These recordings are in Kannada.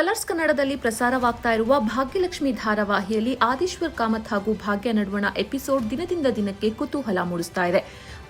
ಕಲರ್ಸ್ ಕನ್ನಡದಲ್ಲಿ ಪ್ರಸಾರವಾಗ್ತಾ ಇರುವ ಭಾಗ್ಯಲಕ್ಷ್ಮಿ ಧಾರಾವಾಹಿಯಲ್ಲಿ ಆದೀಶ್ವರ್ ಕಾಮತ್ ಹಾಗೂ ಭಾಗ್ಯ ನಡುವಣ ಎಪಿಸೋಡ್ ದಿನದಿಂದ ದಿನಕ್ಕೆ ಕುತೂಹಲ ಮೂಡಿಸ್ತಾ ಇದೆ.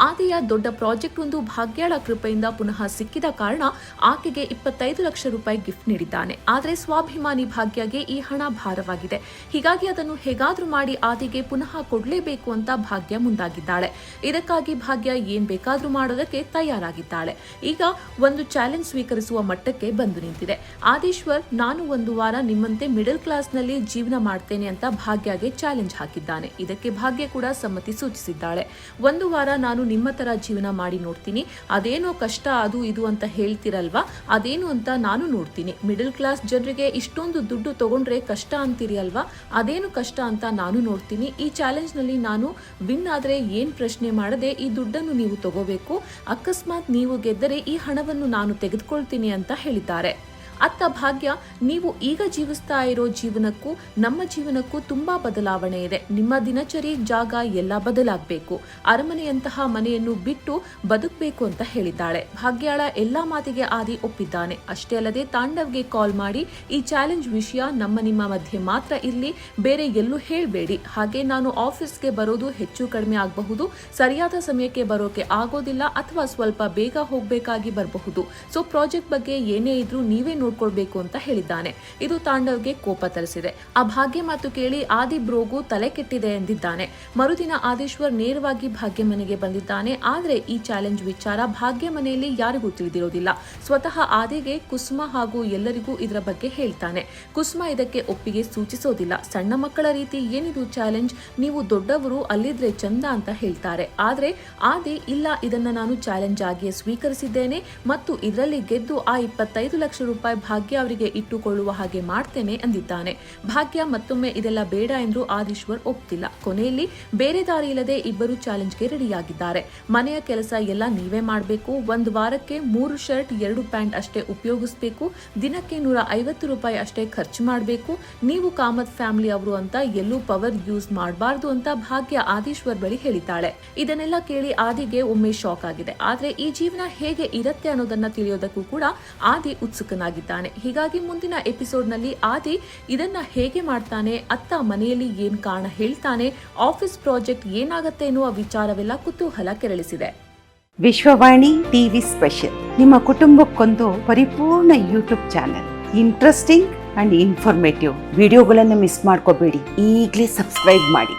ಆದಿಯ ದೊಡ್ಡ ಪ್ರಾಜೆಕ್ಟ್ ಒಂದು ಭಾಗ್ಯಳ ಕೃಪೆಯಿಂದ ಪುನಃ ಸಿಕ್ಕಿದ ಕಾರಣ ಆಕೆಗೆ ಇಪ್ಪತ್ತೈದು ಲಕ್ಷ ರೂಪಾಯಿ ಗಿಫ್ಟ್ ನೀಡಿದ್ದಾನೆ. ಆದರೆ ಸ್ವಾಭಿಮಾನಿ ಭಾಗ್ಯಗೆ ಈ ಹಣ ಭಾರವಾಗಿದೆ. ಹೀಗಾಗಿ ಅದನ್ನು ಹೇಗಾದರೂ ಮಾಡಿ ಆದಿಗೆ ಪುನಃ ಕೊಡಲೇಬೇಕು ಅಂತ ಭಾಗ್ಯ ಮುಂದಾಗಿದ್ದಾಳೆ. ಇದಕ್ಕಾಗಿ ಭಾಗ್ಯ ಏನ್ ಬೇಕಾದರೂ ಮಾಡೋದಕ್ಕೆ ತಯಾರಾಗಿದ್ದಾಳೆ. ಈಗ ಒಂದು ಚಾಲೆಂಜ್ ಸ್ವೀಕರಿಸುವ ಮಟ್ಟಕ್ಕೆ ಬಂದು ನಿಂತಿದೆ. ಆದೇಶ್ವರ್, ನಾನು ಒಂದು ವಾರ ನಿಮ್ಮಂತೆ ಮಿಡಲ್ ಕ್ಲಾಸ್ನಲ್ಲಿ ಜೀವನ ಮಾಡ್ತೇನೆ ಅಂತ ಭಾಗ್ಯಗೆ ಚಾಲೆಂಜ್ ಹಾಕಿದ್ದಾನೆ. ಇದಕ್ಕೆ ಭಾಗ್ಯ ಕೂಡ ಸಮ್ಮತಿ ಸೂಚಿಸಿದ್ದಾಳೆ. ಒಂದು ವಾರ ನಾನು ನಿಮ್ಮ ಥರ ಜೀವನ ಮಾಡಿ ನೋಡ್ತೀನಿ. ಅದೇನೋ ಕಷ್ಟ, ಅದು, ಇದು ಅಂತ ಹೇಳ್ತಿರಲ್ವಾ? ಅದೇನು ಅಂತ ನಾನು ನೋಡ್ತೀನಿ. ಮಿಡಲ್ ಕ್ಲಾಸ್ ಜನರಿಗೆ ಇಷ್ಟೊಂದು ದುಡ್ಡು ತಗೊಂಡ್ರೆ ಕಷ್ಟ ಅಂತೀರಿ ಅಲ್ವಾ? ಅದೇನು ಕಷ್ಟ ಅಂತ ನಾನು ನೋಡ್ತೀನಿ. ಈ ಚಾಲೆಂಜ್ನಲ್ಲಿ ನಾನು ವಿನ್ ಆದ್ರೆ ಏನ್ ಪ್ರಶ್ನೆ ಮಾಡದೆ ಈ ದುಡ್ಡನ್ನು ನೀವು ತಗೋಬೇಕು. ಅಕಸ್ಮಾತ್ ನೀವು ಗೆದ್ದರೆ ಈ ಹಣವನ್ನು ನಾನು ತೆಗೆದುಕೊಳ್ತೀನಿ ಅಂತ ಹೇಳಿದ್ದಾರೆ. ಅತ್ತ ಭಾಗ್ಯ, ನೀವು ಈಗ ಜೀವಿಸ್ತಾ ಇರೋ ಜೀವನಕ್ಕೂ, ನಮ್ಮ ಜೀವನಕ್ಕೂ ತುಂಬಾ ಬದಲಾವಣೆ ಇದೆ. ನಿಮ್ಮ ದಿನಚರಿ ಜಾಗ ಎಲ್ಲ ಬದಲಾಗಬೇಕು. ಅರಮನೆಯಂತಹ ಮನೆಯನ್ನು ಬಿಟ್ಟು ಬದುಕಬೇಕು ಅಂತ ಹೇಳಿದ್ದಾಳೆ. ಭಾಗ್ಯಾಳ ಎಲ್ಲಾ ಮಾತಿಗೆ ಆದಿ ಒಪ್ಪಿದ್ದಾನೆ. ಅಷ್ಟೇ ಅಲ್ಲದೆ ತಾಂಡವ್ಗೆ ಕಾಲ್ ಮಾಡಿ, ಈ ಚಾಲೆಂಜ್ ವಿಷಯ ನಮ್ಮ ನಿಮ್ಮ ಮಧ್ಯೆ ಮಾತ್ರ ಇರಲಿ, ಬೇರೆ ಎಲ್ಲೂ ಹೇಳಬೇಡಿ. ಹಾಗೆ ನಾನು ಆಫೀಸ್ಗೆ ಬರೋದು ಹೆಚ್ಚು ಕಡಿಮೆ ಆಗಬಹುದು, ಸರಿಯಾದ ಸಮಯಕ್ಕೆ ಬರೋಕೆ ಆಗೋದಿಲ್ಲ ಅಥವಾ ಸ್ವಲ್ಪ ಬೇಗ ಹೋಗಬೇಕಾಗಿ ಬರಬಹುದು. ಸೊ, ಪ್ರಾಜೆಕ್ಟ್ ಬಗ್ಗೆ ಏನೇ ಇದ್ರೂ ನೀವೇ ನೋಡ್ಕೊಳ್ಬೇಕು ಅಂತ ಹೇಳಿದ್ದಾನೆ. ಇದು ತಾಂಡವ್ಗೆ ಕೋಪ ತರಿಸಿದೆ. ಆ ಭಾಗ್ಯ ಮಾತು ಕೇಳಿ ಆದಿ ಬ್ರೋಗು ತಲೆ ಕೆಟ್ಟಿದೆ ಎಂದಿದ್ದಾನೆ. ಮರುದಿನ ಆದೇಶ್ವರ್ ನೇರವಾಗಿ ಭಾಗ್ಯ ಮನೆಗೆ ಬಂದಿದ್ದಾನೆ. ಆದ್ರೆ ಈ ಚಾಲೆಂಜ್ ವಿಚಾರ ಭಾಗ್ಯ ಮನೆಯಲ್ಲಿ ಯಾರಿಗೂ ತಿಳಿದಿರೋದಿಲ್ಲ. ಸ್ವತಃ ಆದಿಗೆ ಕುಸುಮ ಹಾಗೂ ಎಲ್ಲರಿಗೂ ಇದರ ಬಗ್ಗೆ ಹೇಳ್ತಾನೆ. ಕುಸುಮ ಇದಕ್ಕೆ ಒಪ್ಪಿಗೆ ಸೂಚಿಸೋದಿಲ್ಲ. ಸಣ್ಣ ಮಕ್ಕಳ ರೀತಿ ಏನಿದು ಚಾಲೆಂಜ್? ನೀವು ದೊಡ್ಡವರು ಅಲ್ಲಿದ್ರೆ ಚಂದ ಅಂತ ಹೇಳ್ತಾರೆ. ಆದ್ರೆ ಆದಿ, ಇಲ್ಲ, ಇದನ್ನ ನಾನು ಚಾಲೆಂಜ್ ಆಗಿಯೇ ಸ್ವೀಕರಿಸಿದ್ದೇನೆ ಮತ್ತು ಇದರಲ್ಲಿ ಗೆದ್ದು ಆ ಇಪ್ಪತ್ತೈದು ಲಕ್ಷ ರೂಪಾಯಿ ಭಾಗ್ಯ ಅವರಿಗೆ ಇಟ್ಟುಕೊಳ್ಳುವ ಹಾಗೆ ಮಾಡ್ತೇನೆ ಅಂದಿದ್ದಾನೆ. ಭಾಗ್ಯ ಮತ್ತೊಮ್ಮೆ ಇದೆಲ್ಲ ಬೇಡ ಎಂದು ಆದೀಶ್ವರ್ ಒಪ್ತಿಲ್ಲ. ಕೊನೆಯಲ್ಲಿ ಬೇರೆ ದಾರಿ ಇಲ್ಲದೆ ಇಬ್ಬರು ಚಾಲೆಂಜ್ಗೆ ರೆಡಿಯಾಗಿದ್ದಾರೆ. ಮನೆಯ ಕೆಲಸ ಎಲ್ಲ ನೀವೇ ಮಾಡಬೇಕು. ಒಂದು ವಾರಕ್ಕೆ ಮೂರು ಶರ್ಟ್, ಎರಡು ಪ್ಯಾಂಟ್ ಅಷ್ಟೇ ಉಪಯೋಗಿಸಬೇಕು. ದಿನಕ್ಕೆ ನೂರ ಐವತ್ತು ರೂಪಾಯಿ ಅಷ್ಟೇ ಖರ್ಚು ಮಾಡಬೇಕು. ನೀವು ಕಾಮತ್ ಫ್ಯಾಮಿಲಿ ಅವರು ಅಂತ ಎಲ್ಲೂ ಪವರ್ ಯೂಸ್ ಮಾಡಬಾರದು ಅಂತ ಭಾಗ್ಯ ಆದೀಶ್ವರ್ ಬಳಿ ಹೇಳಿದ್ದಾಳೆ. ಇದನ್ನೆಲ್ಲ ಕೇಳಿ ಆದಿಗೆ ಒಮ್ಮೆ ಶಾಕ್ ಆಗಿದೆ. ಆದ್ರೆ ಈ ಜೀವನ ಹೇಗೆ ಇರತ್ತೆ ಅನ್ನೋದನ್ನ ತಿಳಿಯೋದಕ್ಕೂ ಕೂಡ ಆದಿ ಉತ್ಸುಕನಾಗಿದ್ದಾನೆ ಹೀಗಾಗಿ ಮುಂದಿನ ಎಪಿಸೋಡ್ನಲ್ಲಿ ಆದಿ ಇದನ್ನ ಹೇಗೆ ಮಾಡ್ತಾನೆ, ಅತ್ತ ಮನೆಯಲ್ಲಿ ಏನ್ ಕಾರಣ ಹೇಳ್ತಾನೆ, ಆಫೀಸ್ ಪ್ರಾಜೆಕ್ಟ್ ಏನಾಗತ್ತೆ ಎನ್ನುವ ವಿಚಾರವೆಲ್ಲ ಕುತೂಹಲ ಕೆರಳಿಸಿದೆ. Vishwavani TV special. ನಿಮ್ಮ ಕುಟುಂಬಕ್ಕೊಂದು ಪರಿಪೂರ್ಣ YouTube channel. Interesting and informative. ವಿಡಿಯೋಗಳನ್ನು ಮಿಸ್ ಮಾಡ್ಕೋಬೇಡಿ. ಈಗಲೇ ಸಬ್ಸ್ಕ್ರೈಬ್ ಮಾಡಿ.